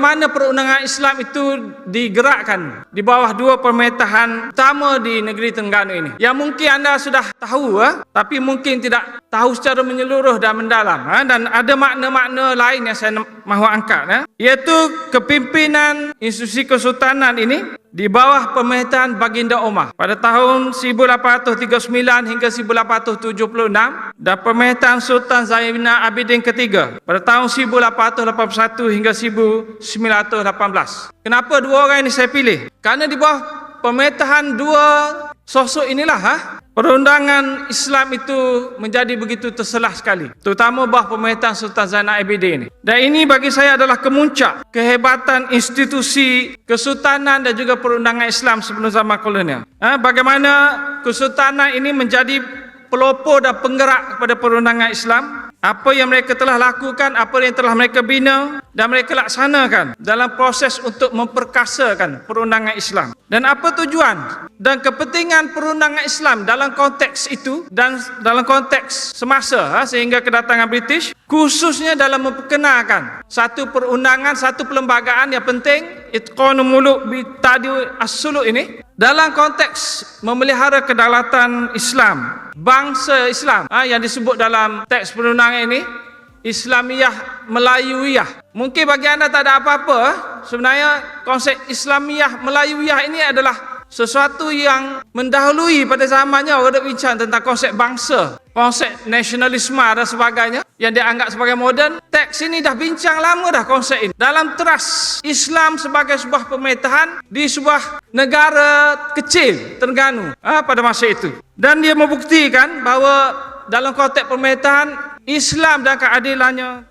mana perundangan Islam itu digerakkan di bawah dua pemerintahan utama di negeri Terengganu ini. Yang mungkin anda sudah tahu, eh? tapi mungkin tidak tahu secara menyeluruh dan mendalam. Eh? Dan ada makna-makna lain yang saya mahu angkat. Eh? Iaitu kepimpinan institusi kesultanan ini di bawah pemerintahan Baginda Omar pada tahun 1839 hingga 1876 dan pemerintahan Sultan Zainal Abidin ketiga pada tahun 1881 hingga 1918. Kenapa dua orang ini saya pilih? Karena di bawah pemerintahan dua sosok inilah ha, perundangan Islam itu menjadi begitu terselah sekali. Terutama bawah pemerintahan Sultan Zainal Abidin ini. Dan ini bagi saya adalah kemuncak kehebatan institusi kesultanan dan juga perundangan Islam sebelum zaman kolonial. Ha, bagaimana kesultanan ini menjadi pelopor dan penggerak kepada perundangan Islam apa yang mereka telah lakukan, apa yang telah mereka bina dan mereka laksanakan dalam proses untuk memperkasakan perundangan Islam. Dan apa tujuan dan kepentingan perundangan Islam dalam konteks itu dan dalam konteks semasa ha, sehingga kedatangan British khususnya dalam memperkenalkan satu perundangan, satu perlembagaan yang penting itqanu muluk bitadi as-suluk ini dalam konteks memelihara kedaulatan Islam, bangsa Islam ha, yang disebut dalam teks perundangan ini Islamiyah Melayuiyah. Mungkin bagi anda tak ada apa-apa. Sebenarnya konsep Islamiyah Melayuiyah ini adalah sesuatu yang mendahului pada zamannya orang dah bincang tentang konsep bangsa, konsep nasionalisme dan sebagainya yang dianggap sebagai moden. Teks ini dah bincang lama dah konsep ini. Dalam teras Islam sebagai sebuah pemerintahan di sebuah negara kecil, Terengganu ha, pada masa itu. Dan dia membuktikan bahawa dalam konteks pemerintahan Islam dan keadilannya